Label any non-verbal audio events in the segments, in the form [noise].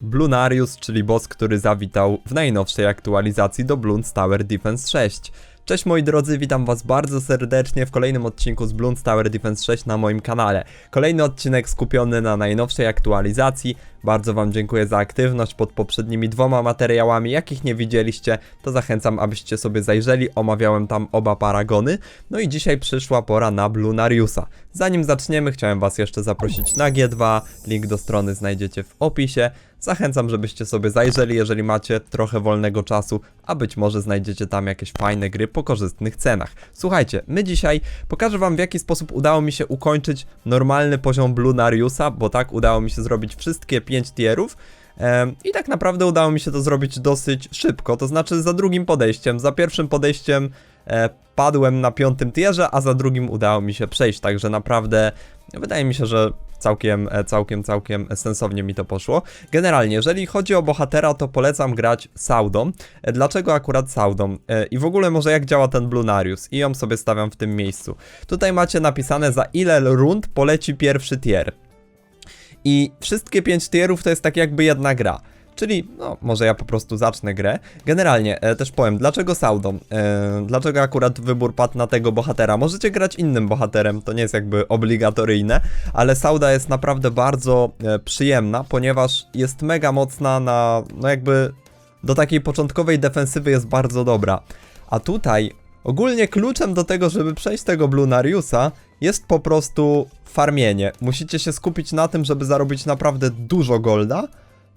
Blunarius, czyli boss, który zawitał w najnowszej aktualizacji do Bloons Tower Defense 6. Cześć moi drodzy, witam was bardzo serdecznie w kolejnym odcinku z Bloons Tower Defense 6 na moim kanale. Kolejny odcinek skupiony na najnowszej aktualizacji. Bardzo wam dziękuję za aktywność pod poprzednimi dwoma materiałami. Jakich nie widzieliście, to zachęcam, abyście sobie zajrzeli. Omawiałem tam oba paragony. No i dzisiaj przyszła pora na Blunariusa. Zanim zaczniemy, chciałem was jeszcze zaprosić na G2. Link do strony znajdziecie w opisie. Zachęcam, żebyście sobie zajrzeli, jeżeli macie trochę wolnego czasu, a być może znajdziecie tam jakieś fajne gry po korzystnych cenach. Słuchajcie, my dzisiaj pokażę wam w jaki sposób udało mi się ukończyć normalny poziom Blunariusa, bo tak udało mi się zrobić wszystkie 5 tierów. Em, I tak naprawdę udało mi się to zrobić dosyć szybko, to znaczy za drugim podejściem. Za pierwszym podejściem e, padłem na piątym tierze, a za drugim udało mi się przejść, także naprawdę wydaje mi się, że całkiem, e, całkiem, całkiem sensownie mi to poszło. Generalnie, jeżeli chodzi o bohatera, to polecam grać Saudą. E, Dlaczego akurat Saudą? I w ogóle może jak działa ten Blunarius? I ją sobie stawiam w tym miejscu. Tutaj macie napisane za ile rund poleci pierwszy tier. I wszystkie 5 tierów to jest tak jakby jedna gra. Czyli, no, może ja po prostu zacznę grę. Generalnie, e, też powiem, dlaczego Saudą? E, dlaczego akurat wybór padł na tego bohatera? Możecie grać innym bohaterem, to nie jest jakby obligatoryjne, ale Sauda jest naprawdę bardzo e, przyjemna, ponieważ jest mega mocna na, no jakby, do takiej początkowej defensywy jest bardzo dobra. A tutaj, ogólnie kluczem do tego, żeby przejść tego Blunariusa, jest po prostu farmienie. Musicie się skupić na tym, żeby zarobić naprawdę dużo golda,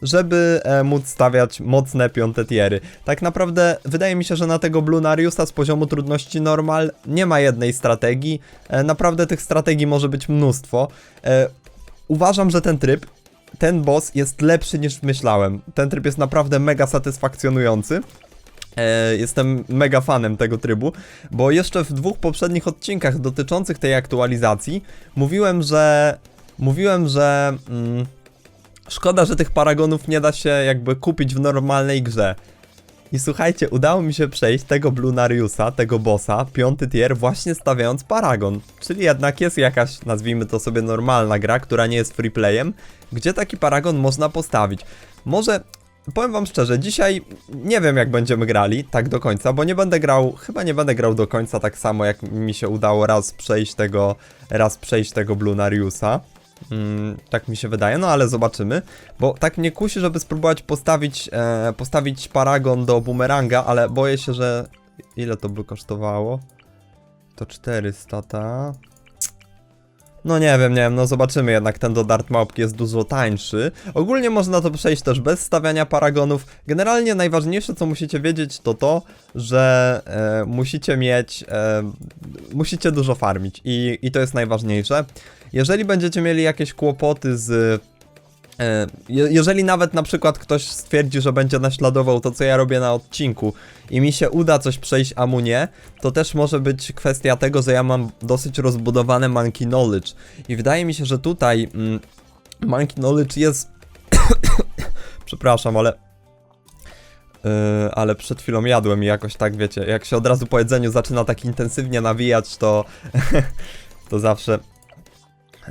żeby e, móc stawiać mocne piąte tiery. Tak naprawdę wydaje mi się, że na tego Blunariusa z poziomu trudności normal nie ma jednej strategii. E, naprawdę tych strategii może być mnóstwo. E, uważam, że ten tryb, ten boss jest lepszy niż myślałem. Ten tryb jest naprawdę mega satysfakcjonujący. E, jestem mega fanem tego trybu, bo jeszcze w dwóch poprzednich odcinkach dotyczących tej aktualizacji mówiłem, że mówiłem, że mm, szkoda, że tych paragonów nie da się jakby kupić w normalnej grze. I słuchajcie, udało mi się przejść tego Blunariusa, tego bossa, piąty tier, właśnie stawiając paragon. Czyli jednak jest jakaś, nazwijmy to sobie, normalna gra, która nie jest freeplayem, gdzie taki paragon można postawić. Może Powiem wam szczerze, dzisiaj nie wiem jak będziemy grali tak do końca, bo nie będę grał, chyba nie będę grał do końca tak samo jak mi się udało raz przejść tego, raz przejść tego Blunariusa. Mm, tak mi się wydaje, no ale zobaczymy, bo tak mnie kusi, żeby spróbować postawić, e, postawić paragon do bumeranga, ale boję się, że ile to by kosztowało? To 400, ta. No nie wiem, nie wiem, no zobaczymy jednak, ten do Dart Małpki jest dużo tańszy. Ogólnie można to przejść też bez stawiania paragonów. Generalnie najważniejsze co musicie wiedzieć to to, że e, musicie mieć, e, musicie dużo farmić i, i to jest najważniejsze. Jeżeli będziecie mieli jakieś kłopoty z Jeżeli nawet na przykład ktoś stwierdzi, że będzie naśladował to, co ja robię na odcinku i mi się uda coś przejść, a mu nie, to też może być kwestia tego, że ja mam dosyć rozbudowane Monkey Knowledge. I wydaje mi się, że tutaj mm, Monkey Knowledge jest... [coughs] Przepraszam, ale... Yy, ale przed chwilą jadłem i jakoś tak, wiecie, jak się od razu po jedzeniu zaczyna tak intensywnie nawijać, to... [laughs] to zawsze...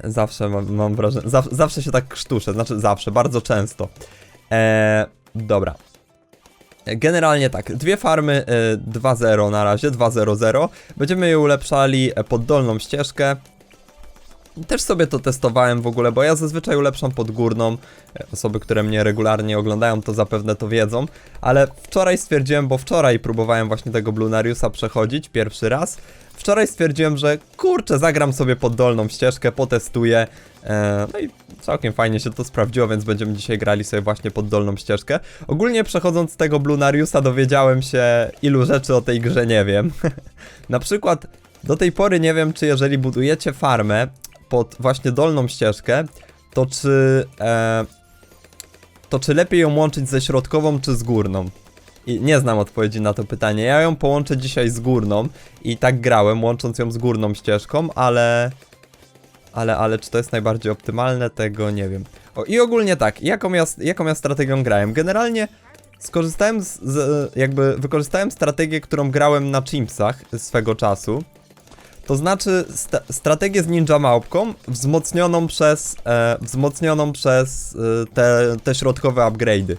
Zawsze mam, mam wrażenie, zaw, zawsze się tak krztuszę, znaczy zawsze, bardzo często. Eee, dobra. Generalnie tak, dwie farmy e, 2.0 na razie, 2.0.0. Będziemy je ulepszali e, pod dolną ścieżkę. Też sobie to testowałem w ogóle, bo ja zazwyczaj ulepszam pod górną. E, Osoby, które mnie regularnie oglądają, to zapewne to wiedzą. Ale wczoraj stwierdziłem, bo wczoraj próbowałem właśnie tego Blunariusa przechodzić pierwszy raz. Wczoraj stwierdziłem, że kurczę, zagram sobie pod dolną ścieżkę, potestuję. E, no i całkiem fajnie się to sprawdziło, więc będziemy dzisiaj grali sobie właśnie pod dolną ścieżkę. Ogólnie przechodząc z tego Blunariusa dowiedziałem się ilu rzeczy o tej grze nie wiem. [laughs] Na przykład do tej pory nie wiem, czy jeżeli budujecie farmę pod właśnie dolną ścieżkę, to czy e, to czy lepiej ją łączyć ze środkową czy z górną? I nie znam odpowiedzi na to pytanie. Ja ją połączę dzisiaj z górną i tak grałem, łącząc ją z górną ścieżką, ale ale, ale czy to jest najbardziej optymalne, tego nie wiem. O, I ogólnie tak, jaką ja, jaką ja strategią grałem? Generalnie skorzystałem z, z, jakby wykorzystałem strategię, którą grałem na Chimpsach swego czasu. To znaczy sta strategię z ninja małpką wzmocnioną przez, e, wzmocnioną przez e, te, te środkowe upgrade'y.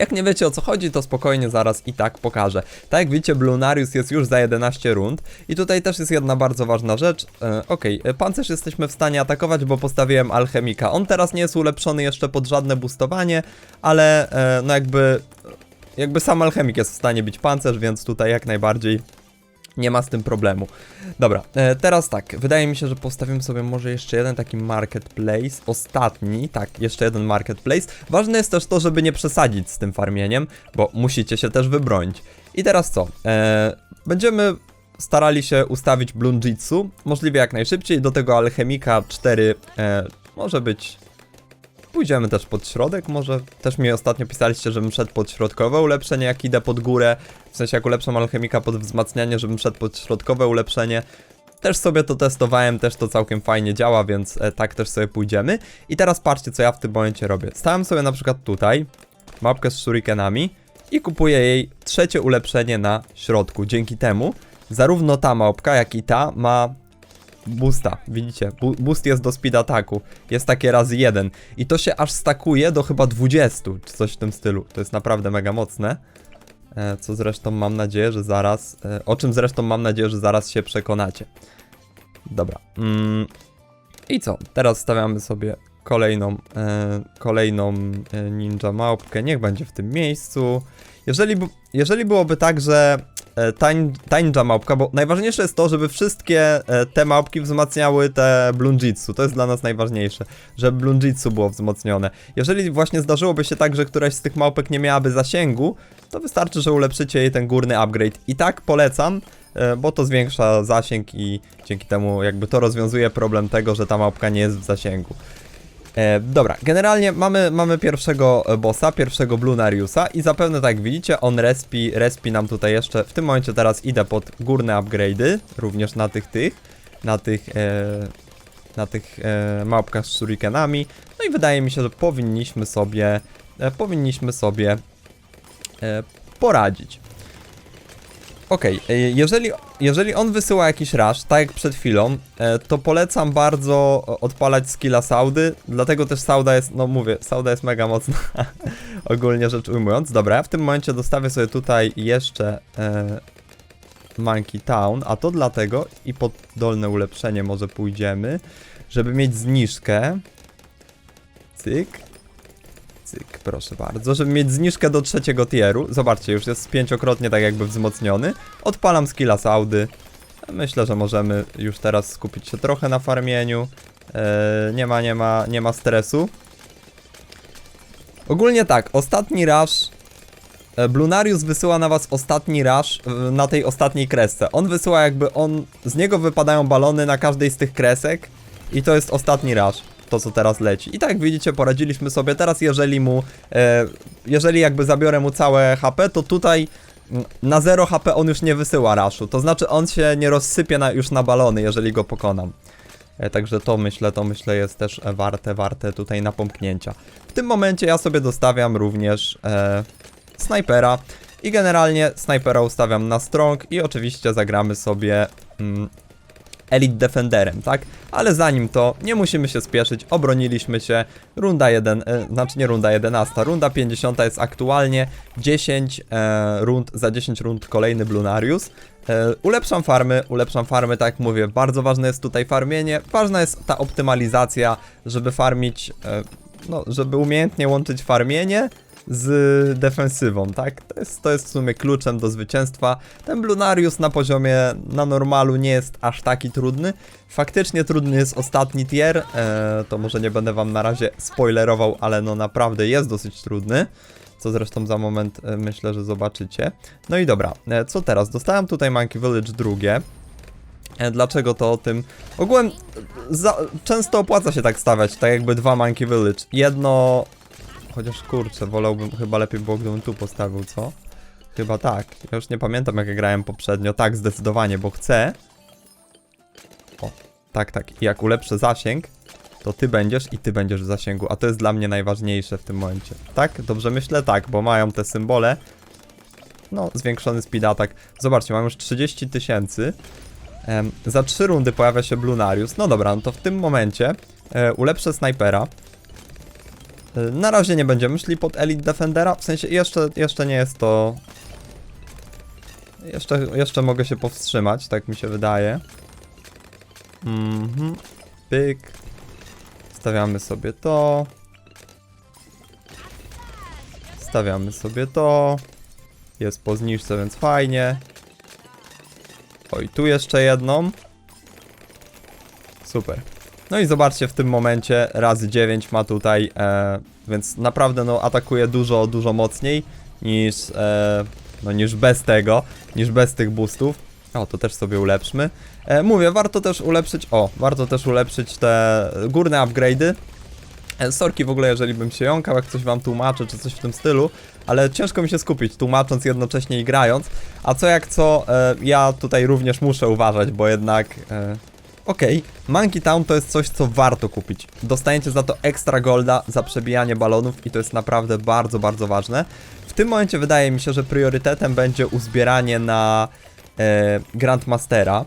Jak nie wiecie o co chodzi, to spokojnie zaraz i tak pokażę. Tak jak widzicie, Blunarius jest już za 11 rund i tutaj też jest jedna bardzo ważna rzecz. E, Okej, e, pancerz jesteśmy w stanie atakować, bo postawiłem alchemika. On teraz nie jest ulepszony jeszcze pod żadne boostowanie, ale e, no jakby, jakby sam alchemik jest w stanie bić pancerz, więc tutaj jak najbardziej nie ma z tym problemu. Dobra, e, teraz tak, wydaje mi się, że postawimy sobie może jeszcze jeden taki marketplace, ostatni, tak, jeszcze jeden marketplace. Ważne jest też to, żeby nie przesadzić z tym farmieniem, bo musicie się też wybronić. I teraz co? E, będziemy starali się ustawić Blunjitsu, możliwie jak najszybciej, do tego alchemika 4 e, może być Pójdziemy też pod środek, może też mi ostatnio pisaliście, żebym szedł pod środkowe ulepszenie, jak idę pod górę, w sensie jak ulepszam alchemika pod wzmacnianie, żebym szedł pod środkowe ulepszenie. Też sobie to testowałem, też to całkiem fajnie działa, więc e, tak też sobie pójdziemy. I teraz patrzcie, co ja w tym momencie robię. Stałem sobie na przykład tutaj, mapkę z shurikenami i kupuję jej trzecie ulepszenie na środku. Dzięki temu zarówno ta małpka, jak i ta ma boosta, widzicie, boost jest do speed ataku, jest takie razy jeden. I to się aż stakuje do chyba 20, czy coś w tym stylu, to jest naprawdę mega mocne, e, co zresztą mam nadzieję, że zaraz, e, o czym zresztą mam nadzieję, że zaraz się przekonacie. Dobra, mm, i co, teraz stawiamy sobie kolejną, e, kolejną e, ninja małpkę, niech będzie w tym miejscu, jeżeli, jeżeli byłoby tak, że e, ta, nin- ta ninja małpka, bo najważniejsze jest to, żeby wszystkie e, te małpki wzmacniały te blunjitsu, to jest dla nas najważniejsze, żeby blunjitsu było wzmocnione. Jeżeli właśnie zdarzyłoby się tak, że któraś z tych małpek nie miałaby zasięgu, to wystarczy, że ulepszycie jej ten górny upgrade. I tak polecam, e, bo to zwiększa zasięg i dzięki temu jakby to rozwiązuje problem tego, że ta małpka nie jest w zasięgu. E, dobra, generalnie mamy, mamy pierwszego e, bossa, pierwszego Blunariusa i zapewne tak jak widzicie, on respi, respi nam tutaj jeszcze, w tym momencie teraz idę pod górne upgrade'y, również na tych tych, na tych, e, na tych e, małpkach z shurikenami, no i wydaje mi się, że powinniśmy sobie, e, powinniśmy sobie e, poradzić. Okej, e, jeżeli, jeżeli on wysyła jakiś rush, tak jak przed chwilą, e, to polecam bardzo odpalać skilla Saudy, dlatego też Sauda jest, no mówię, Sauda jest mega mocna, [laughs] ogólnie rzecz ujmując. Dobra, ja w tym momencie dostawię sobie tutaj jeszcze e, Monkey Town, a to dlatego i pod dolne ulepszenie może pójdziemy, żeby mieć zniżkę. Cyk. Cyk, proszę bardzo, żeby mieć zniżkę do trzeciego tieru. Zobaczcie, już jest pięciokrotnie tak jakby wzmocniony. Odpalam skilla Saudy. Myślę, że możemy już teraz skupić się trochę na farmieniu. Eee, nie ma, nie ma, nie ma stresu. Ogólnie tak, ostatni rush. e, Blunarius wysyła na was ostatni rush e, na tej ostatniej kresce. On wysyła jakby on. Z niego wypadają balony na każdej z tych kresek. I to jest ostatni rush. To co teraz leci. I tak widzicie, poradziliśmy sobie. Teraz, jeżeli mu. E, jeżeli jakby zabiorę mu całe HP, to tutaj na 0 HP on już nie wysyła raszu. To znaczy on się nie rozsypie na, już na balony, jeżeli go pokonam. E, Także to myślę, to myślę jest też warte, warte tutaj napomknięcia. W tym momencie ja sobie dostawiam również e, snajpera i generalnie snajpera ustawiam na strong i oczywiście zagramy sobie mm, Elite Defenderem, tak? Ale zanim to, nie musimy się spieszyć, obroniliśmy się, runda 1, e, znaczy nie runda 11, runda 50 jest aktualnie 10 e, rund, za 10 rund kolejny Blunarius. E, ulepszam farmy, ulepszam farmy, tak jak mówię, bardzo ważne jest tutaj farmienie, ważna jest ta optymalizacja, żeby farmić, e, no, żeby umiejętnie łączyć farmienie z defensywą, tak? To jest, to jest w sumie kluczem do zwycięstwa. Ten Blunarius na poziomie, na normalu nie jest aż taki trudny. Faktycznie trudny jest ostatni tier, e, to może nie będę wam na razie spoilerował, ale no naprawdę jest dosyć trudny. Co zresztą za moment e, myślę, że zobaczycie. No i dobra, e, co teraz? Dostałem tutaj Monkey Village drugie. E, Dlaczego to o tym? Ogółem za, często opłaca się tak stawiać, tak jakby dwa Monkey Village. Jedno Chociaż kurczę, wolałbym, chyba lepiej było, gdybym tu postawił, co? Chyba tak. Ja już nie pamiętam, jak ja grałem poprzednio. Tak, zdecydowanie, bo chcę. O, tak, tak. I jak ulepszę zasięg, to ty będziesz i ty będziesz w zasięgu. A to jest dla mnie najważniejsze w tym momencie. Tak? Dobrze myślę? Tak, bo mają te symbole. No, zwiększony speed attack. Zobaczcie, mam już 30 tysięcy. Za trzy rundy pojawia się Blunarius. No dobra, no to w tym momencie e, ulepszę snajpera. Na razie nie będziemy szli pod Elite Defendera, w sensie jeszcze, jeszcze nie jest to... Jeszcze, jeszcze mogę się powstrzymać, tak mi się wydaje. Mhm, pyk. Stawiamy sobie to. Stawiamy sobie to. Jest po zniżce, więc fajnie. Oj, tu jeszcze jedną. Super. No i zobaczcie, w tym momencie razy 9 ma tutaj, e, więc naprawdę no atakuje dużo, dużo mocniej niż, e, no, niż bez tego, niż bez tych boostów. O, to też sobie ulepszmy. E, mówię, warto też ulepszyć, o, warto też ulepszyć te górne upgrade'y. E, Sorki w ogóle, jeżeli bym się jąkał, jak coś wam tłumaczę, czy coś w tym stylu, ale ciężko mi się skupić, tłumacząc jednocześnie i grając. A co jak co, e, ja tutaj również muszę uważać, bo jednak... E, Okej, Monkey Town to jest coś, co warto kupić. Dostajecie za to ekstra golda za przebijanie balonów i to jest naprawdę bardzo, bardzo ważne. W tym momencie wydaje mi się, że priorytetem będzie uzbieranie na e, Grandmastera.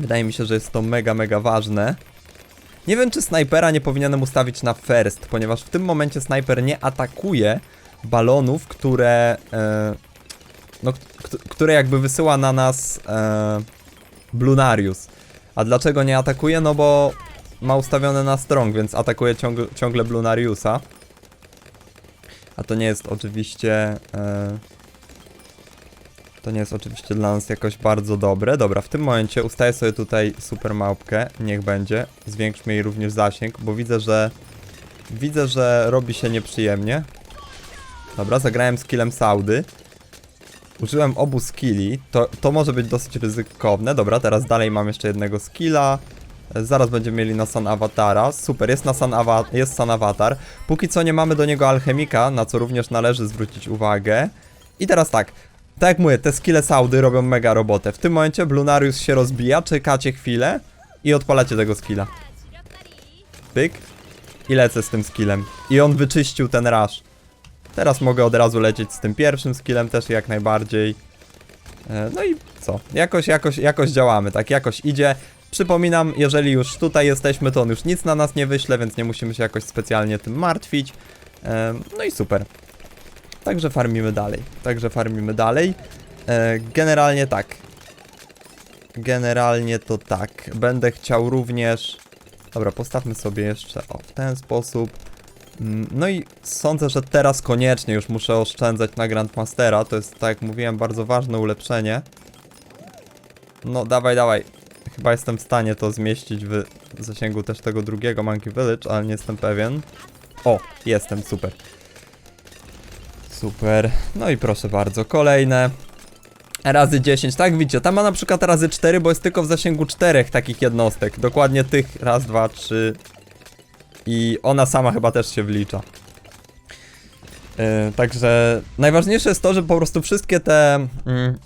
Wydaje mi się, że jest to mega, mega ważne. Nie wiem, czy snajpera nie powinienem ustawić na first, ponieważ w tym momencie snajper nie atakuje balonów, które. E, no, które jakby wysyła na nas e, Blunarius. A dlaczego nie atakuje? No bo ma ustawione na strong, więc atakuje ciągle, ciągle Blunariusa. A to nie jest oczywiście. E, to nie jest oczywiście dla nas jakoś bardzo dobre. Dobra, w tym momencie ustaję sobie tutaj super małpkę. Niech będzie. Zwiększmy jej również zasięg, bo widzę, że. Widzę, że robi się nieprzyjemnie. Dobra, zagrałem skillem Saudy. Użyłem obu skilli. To, to może być dosyć ryzykowne. Dobra, teraz dalej mam jeszcze jednego skilla. Zaraz będziemy mieli na Sun Awatara. Super, jest na Sun, Awa jest Sun Avatar. Póki co nie mamy do niego alchemika, na co również należy zwrócić uwagę. I teraz tak. Tak jak mówię, te skille Saudy robią mega robotę. W tym momencie Blunarius się rozbija, czekacie chwilę i odpalacie tego skilla. Pyk. I lecę z tym skillem. I on wyczyścił ten rush. Teraz mogę od razu lecieć z tym pierwszym skillem też jak najbardziej. E, No i co? Jakoś, jakoś, jakoś działamy, tak? Jakoś idzie. Przypominam, jeżeli już tutaj jesteśmy, to on już nic na nas nie wyśle, więc nie musimy się jakoś specjalnie tym martwić. E, No i super. Także farmimy dalej. Także farmimy dalej. E, Generalnie tak. Generalnie to tak. Będę chciał również. Dobra, postawmy sobie jeszcze o w ten sposób. Mm, No i sądzę, że teraz koniecznie już muszę oszczędzać na Grandmastera. To jest, tak jak mówiłem, bardzo ważne ulepszenie. No, dawaj, dawaj. Chyba jestem w stanie to zmieścić w zasięgu też tego drugiego Monkey Village, ale nie jestem pewien. O, jestem, super. Super. No i proszę bardzo, kolejne. Razy 10, tak widzicie, tam ma na przykład razy 4, bo jest tylko w zasięgu czterech takich jednostek. Dokładnie tych raz, dwa, trzy, i ona sama chyba też się wlicza. Yy, także najważniejsze jest to, że po prostu wszystkie te, mm,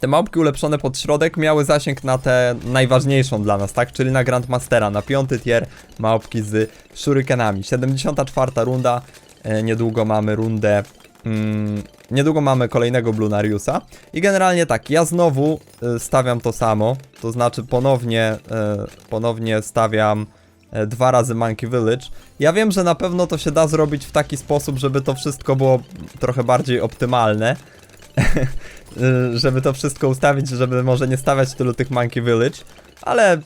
te małpki ulepszone pod środek miały zasięg na tę najważniejszą dla nas, tak? Czyli na Grandmastera, na piąty tier małpki z shurikenami. 74 runda, yy, niedługo mamy rundę, mm, niedługo mamy kolejnego Blunariusa. I generalnie tak, ja znowu yy, stawiam to samo, to znaczy ponownie, yy, ponownie stawiam e, dwa razy Monkey Village. Ja wiem, że na pewno to się da zrobić w taki sposób, żeby to wszystko było trochę bardziej optymalne. [laughs] Żeby to wszystko ustawić, żeby może nie stawiać tylu tych Monkey Village, ale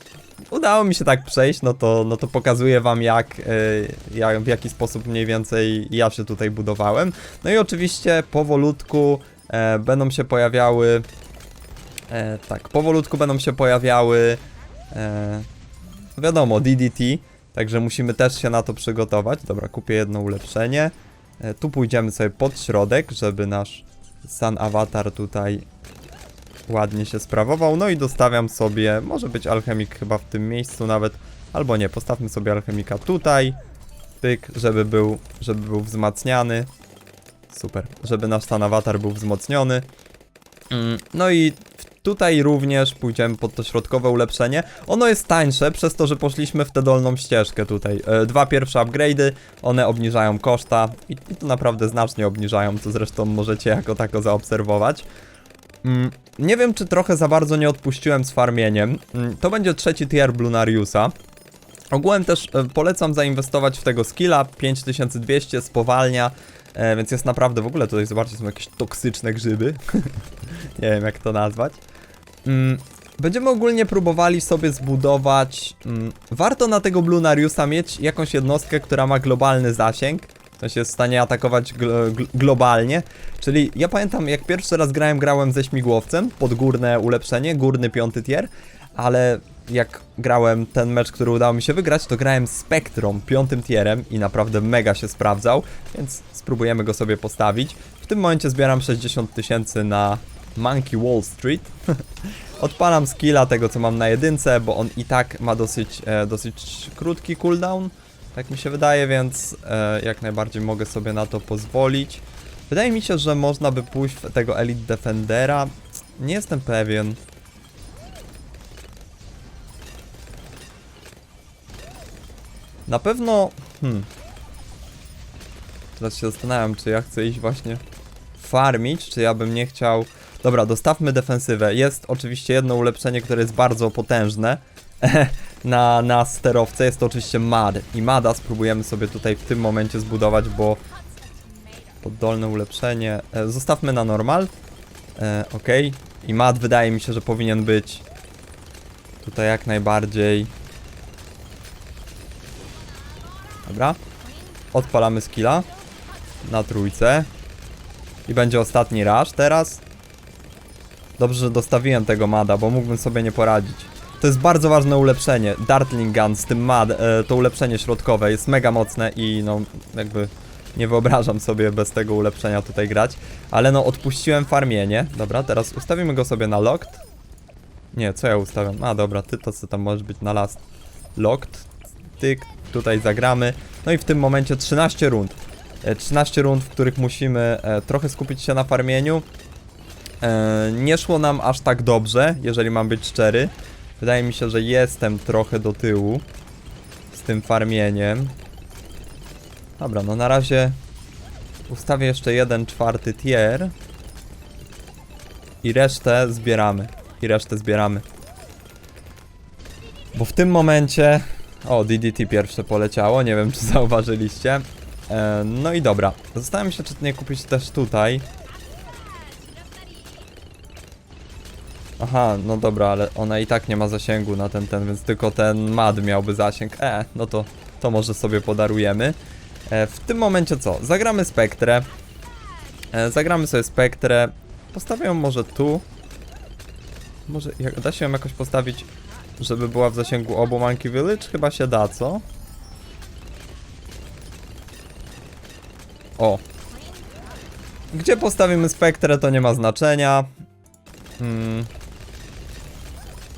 udało mi się tak przejść, no to, no to pokazuję wam jak, y, jak, w jaki sposób mniej więcej ja się tutaj budowałem. No i oczywiście powolutku e, będą się pojawiały e, tak, powolutku będą się pojawiały e, wiadomo, DDT, także musimy też się na to przygotować. Dobra, kupię jedno ulepszenie. E, tu pójdziemy sobie pod środek, żeby nasz Sun Avatar tutaj ładnie się sprawował. No i dostawiam sobie, może być alchemik chyba w tym miejscu nawet, albo nie, postawmy sobie alchemika tutaj. Pyk, żeby był, żeby był wzmacniany. Super, żeby nasz Sun Avatar był wzmocniony. Mm, No i tutaj również pójdziemy pod to środkowe ulepszenie. Ono jest tańsze przez to, że poszliśmy w tę dolną ścieżkę tutaj. E, Dwa pierwsze upgrade'y, one obniżają koszta i, i to naprawdę znacznie obniżają, co zresztą możecie jako tako zaobserwować. Mm, nie wiem, czy trochę za bardzo nie odpuściłem z farmieniem. Mm, To będzie trzeci tier Blunariusa. Ogółem też e, polecam zainwestować w tego skilla, 5200 spowalnia, e, więc jest naprawdę, w ogóle tutaj zobaczcie, są jakieś toksyczne grzyby. [laughs] nie wiem jak to nazwać. Mm, Będziemy ogólnie próbowali sobie zbudować. Mm, warto na tego Blunariusa mieć jakąś jednostkę, która ma globalny zasięg. To się jest w stanie atakować glo gl globalnie. Czyli ja pamiętam, jak pierwszy raz grałem, grałem ze śmigłowcem pod górne ulepszenie, górny piąty tier, ale jak grałem ten mecz, który udało mi się wygrać, to grałem Spectrum piątym tierem i naprawdę mega się sprawdzał, więc spróbujemy go sobie postawić. W tym momencie zbieram 60 tysięcy na Monkey Wall Street. [laughs] Odpalam skilla tego, co mam na jedynce, bo on i tak ma dosyć, e, dosyć krótki cooldown, tak mi się wydaje, więc e, jak najbardziej mogę sobie na to pozwolić. Wydaje mi się, że można by pójść w tego Elite Defendera. Nie jestem pewien. Na pewno... Hmm. Teraz się zastanawiam, czy ja chcę iść właśnie farmić, czy ja bym nie chciał... Dobra, dostawmy defensywę. Jest oczywiście jedno ulepszenie, które jest bardzo potężne [laughs] na, na sterowce. Jest to oczywiście MAD. I MADa spróbujemy sobie tutaj w tym momencie zbudować, bo poddolne ulepszenie. E, zostawmy na normal. E, ok. I MAD wydaje mi się, że powinien być tutaj jak najbardziej. Dobra. Odpalamy skilla na trójce. I będzie ostatni rush teraz. Dobrze, że dostawiłem tego mada, bo mógłbym sobie nie poradzić. To jest bardzo ważne ulepszenie. Dartling Gun z tym mad, e, to ulepszenie środkowe jest mega mocne i no jakby nie wyobrażam sobie bez tego ulepszenia tutaj grać. Ale no odpuściłem farmienie. Dobra, teraz ustawimy go sobie na locked. Nie, co ja ustawiam? A dobra, ty to co tam możesz być na last. Locked. Tyk, tutaj zagramy. No i w tym momencie 13 rund. E, 13 rund, w których musimy e, trochę skupić się na farmieniu. E, nie szło nam aż tak dobrze, jeżeli mam być szczery. Wydaje mi się, że jestem trochę do tyłu z tym farmieniem. Dobra, no na razie ustawię jeszcze jeden czwarty tier. I resztę zbieramy. I resztę zbieramy. Bo w tym momencie... O, DDT pierwsze poleciało, nie wiem czy [laughs] zauważyliście. E, no i dobra. Zastanawiam się, czy nie kupić też tutaj. Aha, no dobra, ale ona i tak nie ma zasięgu na ten, ten, więc tylko ten mad miałby zasięg. E, no to, to może sobie podarujemy. E, w tym momencie co? Zagramy Spektrę. E, zagramy sobie Spektrę. Postawię ją może tu. Może jak, da się ją jakoś postawić, żeby była w zasięgu obu Monkey Village? Chyba się da, co? O. Gdzie postawimy Spektrę to nie ma znaczenia. Hmm.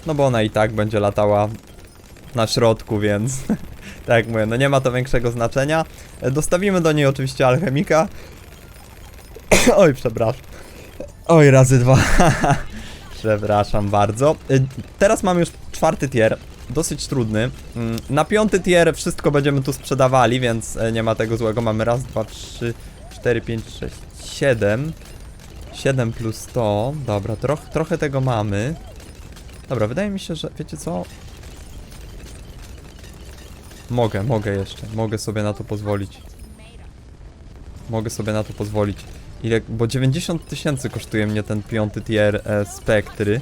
No bo ona i tak będzie latała na środku, więc [laughs] tak jak mówię, no nie ma to większego znaczenia. Dostawimy do niej oczywiście alchemika. [coughs] Oj, przepraszam. Oj, razy dwa. [laughs] przepraszam bardzo. Y, Teraz mam już czwarty tier. Dosyć trudny. Mm, Na piąty tier wszystko będziemy tu sprzedawali, więc e, nie ma tego złego. Mamy raz, dwa, trzy, cztery, pięć, sześć, siedem. 7 plus 100. Dobra, troch, trochę tego mamy. Dobra, wydaje mi się, że wiecie co? Mogę, mogę jeszcze. Mogę sobie na to pozwolić. Mogę sobie na to pozwolić. Ile, bo 90 tysięcy kosztuje mnie ten piąty tier e, spektry.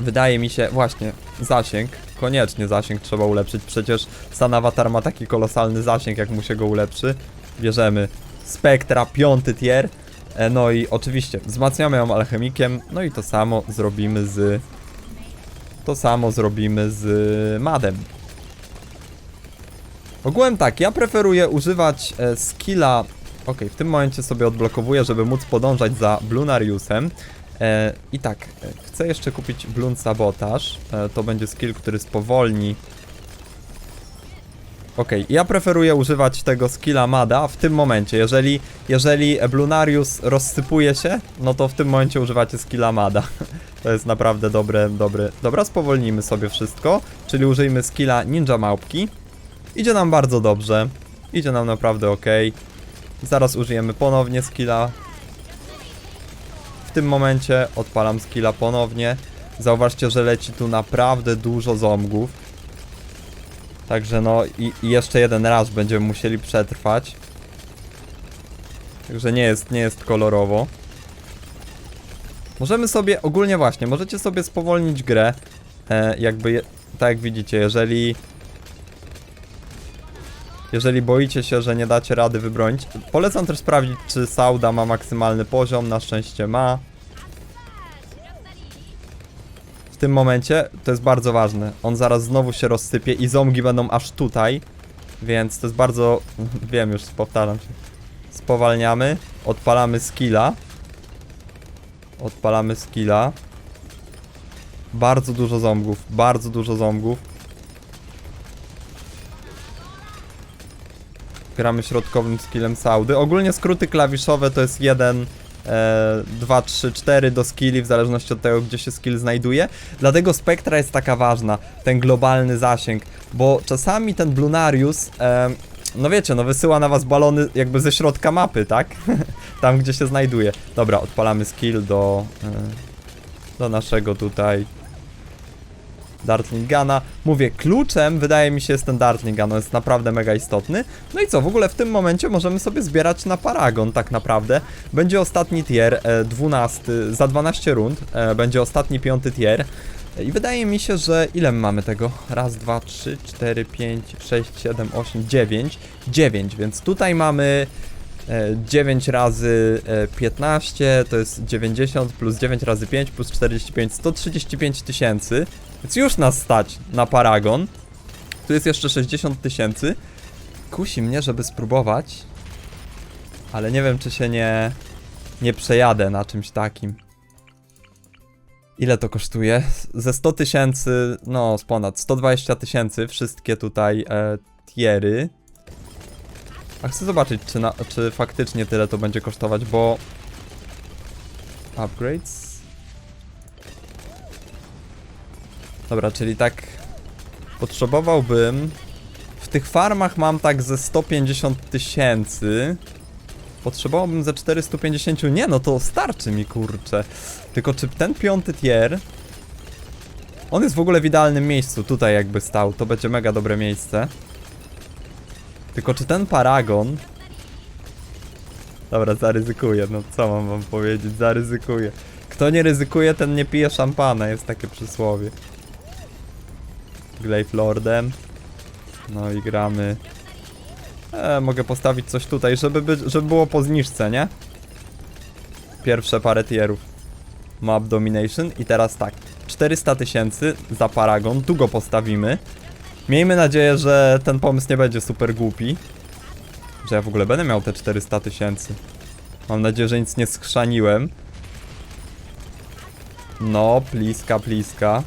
Wydaje mi się, właśnie, zasięg. Koniecznie zasięg trzeba ulepszyć. Przecież San Avatar ma taki kolosalny zasięg, jak mu się go ulepszy. Bierzemy Spektra, piąty tier. E, No i oczywiście wzmacniamy ją alchemikiem. No i to samo zrobimy z. To samo zrobimy z Madem. Ogółem tak, ja preferuję używać e, skilla. Ok, w tym momencie sobie odblokowuję, żeby móc podążać za Blunariusem. E, I tak, e, chcę jeszcze kupić Blun Sabotage. E, to będzie skill, który spowolni Okej, ja preferuję używać tego skilla Mada w tym momencie. Jeżeli, jeżeli Blunarius rozsypuje się, no to w tym momencie używacie skilla Mada. [laughs] To jest naprawdę dobre, dobre. Dobra, spowolnimy sobie wszystko, czyli użyjmy skilla Ninja Małpki. Idzie nam bardzo dobrze. Idzie nam naprawdę ok. Zaraz użyjemy ponownie skilla. W tym momencie odpalam skilla ponownie. Zauważcie, że leci tu naprawdę dużo zombgów. Także no i, i jeszcze jeden raz będziemy musieli przetrwać. Także nie jest, nie jest kolorowo. Możemy sobie, ogólnie właśnie, możecie sobie spowolnić grę. E, jakby, je, tak jak widzicie, jeżeli... Jeżeli boicie się, że nie dacie rady wybronić, polecam też sprawdzić, czy Sauda ma maksymalny poziom. Na szczęście ma. W tym momencie to jest bardzo ważne. On zaraz znowu się rozsypie i ząbki będą aż tutaj. Więc to jest bardzo. [laughs] Wiem już, powtarzam się. Spowalniamy, odpalamy skilla. Odpalamy skilla. Bardzo dużo ząbków, bardzo dużo ząbków. Gramy środkowym skillem Saudy. Ogólnie skróty klawiszowe to jest 1, 2, 3, 4 do skilli, w zależności od tego, gdzie się skill znajduje. Dlatego spektra jest taka ważna, ten globalny zasięg, bo czasami ten Blunarius, e, no wiecie, no wysyła na was balony jakby ze środka mapy, tak? [laughs] Tam, gdzie się znajduje. Dobra, odpalamy skill do, e, do naszego tutaj Dartling. Mówię, kluczem wydaje mi się jest ten Dartling on jest naprawdę mega istotny. No i co, w ogóle w tym momencie możemy sobie zbierać na Paragon tak naprawdę. Będzie ostatni tier, e, 12, za 12 rund, e, będzie ostatni piąty tier. I wydaje mi się, że ile my mamy tego? Raz, dwa, trzy, cztery, pięć, sześć, siedem, osiem, dziewięć. Dziewięć, więc tutaj mamy e, 9 razy e, 15 to jest 90 plus 9 razy 5 plus 45 135 tysięcy więc już nas stać na Paragon. Tu jest jeszcze 60 tysięcy. Kusi mnie, żeby spróbować. Ale nie wiem czy się nie nie przejadę na czymś takim. Ile to kosztuje? Ze 100 tysięcy, no z ponad 120 tysięcy wszystkie tutaj e, tiery. A chcę zobaczyć, czy, na, czy faktycznie tyle to będzie kosztować, bo... Upgrades? Dobra, czyli tak... Potrzebowałbym... W tych farmach mam tak ze 150 tysięcy. Potrzebowałbym ze 450... Nie, no to starczy mi, kurczę. Tylko czy ten piąty tier... On jest w ogóle w idealnym miejscu, tutaj jakby stał. To będzie mega dobre miejsce. Tylko czy ten paragon... Dobra, zaryzykuję, no co mam wam powiedzieć, zaryzykuję. Kto nie ryzykuje, ten nie pije szampana, jest takie przysłowie. Glaive Lordem. No i gramy... E, mogę postawić coś tutaj, żeby, by, żeby było po zniżce, nie? Pierwsze parę tierów. Map Domination i teraz tak. 400 tysięcy za paragon, tu go postawimy. Miejmy nadzieję, że ten pomysł nie będzie super głupi. Że ja w ogóle będę miał te 400 tysięcy. Mam nadzieję, że nic nie skrzaniłem. No, pliska, pliska.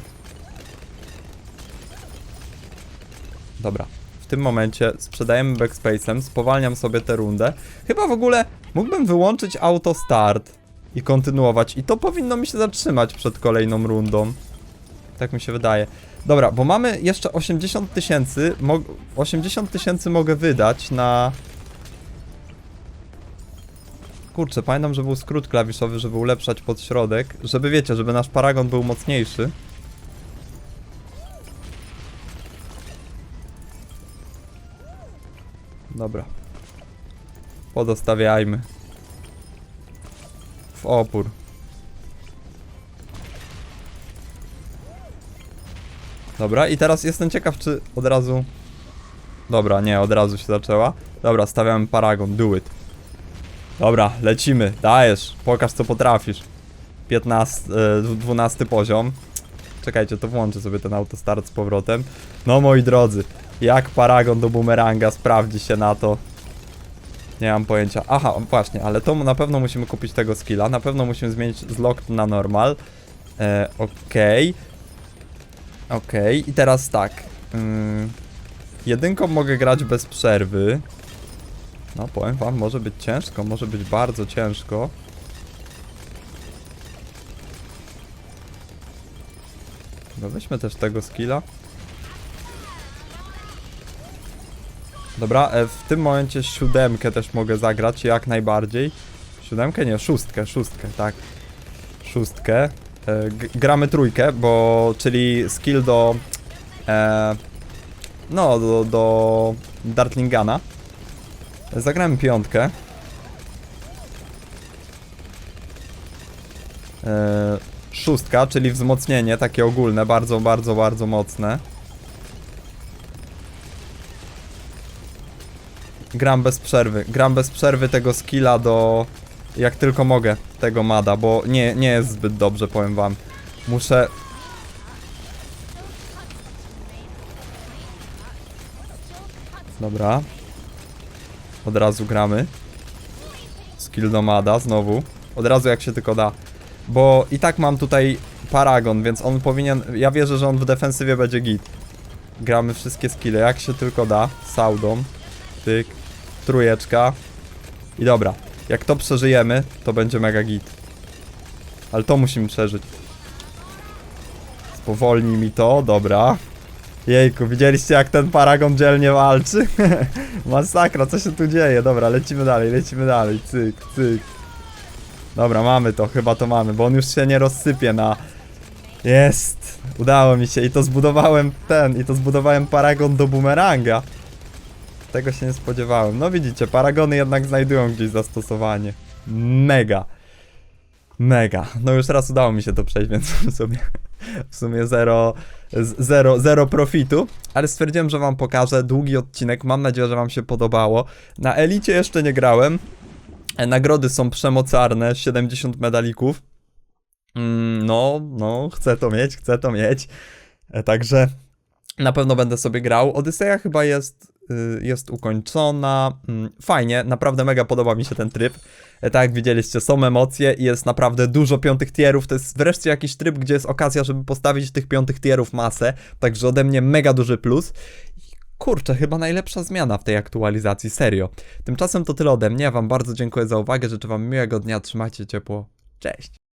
Dobra. W tym momencie sprzedajemy backspace'em, spowalniam sobie tę rundę. Chyba w ogóle mógłbym wyłączyć auto start i kontynuować. I to powinno mi się zatrzymać przed kolejną rundą. Tak mi się wydaje. Dobra, bo mamy jeszcze 80 tysięcy. 80 tysięcy mogę wydać na. Kurczę, pamiętam, że był skrót klawiszowy, żeby ulepszać pod środek. Żeby wiecie, żeby nasz paragon był mocniejszy. Dobra. Podostawiajmy. W opór. Dobra, i teraz jestem ciekaw, czy od razu... Dobra, nie, od razu się zaczęła. Dobra, stawiamy paragon, do it. Dobra, lecimy, dajesz, pokaż co potrafisz. 15, e, 12 poziom. Czekajcie, to włączę sobie ten autostart z powrotem. No moi drodzy, jak paragon do bumeranga sprawdzi się na to. Nie mam pojęcia. Aha, właśnie, ale to na pewno musimy kupić tego skilla. Na pewno musimy zmienić z locked na normal. E, Okej. Okej, i teraz tak. Ym, jedynką mogę grać bez przerwy. No, powiem wam, może być ciężko, może być bardzo ciężko. No weźmy też tego skilla. Dobra, e, w tym momencie siódemkę też mogę zagrać, jak najbardziej. Siódemkę? Nie, szóstkę, szóstkę, tak. szóstkę. E, g- gramy trójkę, bo czyli skill do. E, no, do, do Dartlingana. Zagramy piątkę. E, szóstka, czyli wzmocnienie takie ogólne, bardzo, bardzo, bardzo mocne. Gram bez przerwy. Gram bez przerwy tego skilla do. Jak tylko mogę, tego mada, bo nie, nie jest zbyt dobrze, powiem wam. Muszę. Dobra. Od razu gramy. Skill do mada znowu. Od razu jak się tylko da. Bo i tak mam tutaj Paragon, więc on powinien. Ja wierzę, że on w defensywie będzie git. Gramy wszystkie skille, jak się tylko da. Saudon. Tyk. Trójeczka. I dobra. Jak to przeżyjemy, to będzie mega git. Ale to musimy przeżyć. Spowolni mi to, dobra. Jejku, widzieliście jak ten Paragon dzielnie walczy? [laughs] Masakra, co się tu dzieje? Dobra, lecimy dalej, lecimy dalej. Cyk, cyk. Dobra, mamy to, chyba to mamy, bo on już się nie rozsypie na... Jest! Udało mi się i to zbudowałem ten, i to zbudowałem Paragon do bumeranga. Tego się nie spodziewałem. No widzicie, Paragony jednak znajdują gdzieś zastosowanie. Mega. Mega. No już raz udało mi się to przejść, więc w sumie, w sumie zero, zero, zero profitu. Ale stwierdziłem, że wam pokażę długi odcinek. Mam nadzieję, że wam się podobało. Na Elicie jeszcze nie grałem. E, Nagrody są przemocarne, 70 medalików. Mm, no, no, chcę to mieć, chcę to mieć. E, Także na pewno będę sobie grał. Odyseja chyba jest, jest ukończona. Mm, Fajnie, naprawdę mega podoba mi się ten tryb. E, Tak jak widzieliście, są emocje i jest naprawdę dużo piątych tierów. To jest wreszcie jakiś tryb, gdzie jest okazja, żeby postawić tych piątych tierów masę. Także ode mnie mega duży plus. Kurczę, chyba najlepsza zmiana w tej aktualizacji, serio. Tymczasem to tyle ode mnie. Wam bardzo dziękuję za uwagę. Życzę Wam miłego dnia. Trzymajcie ciepło. Cześć.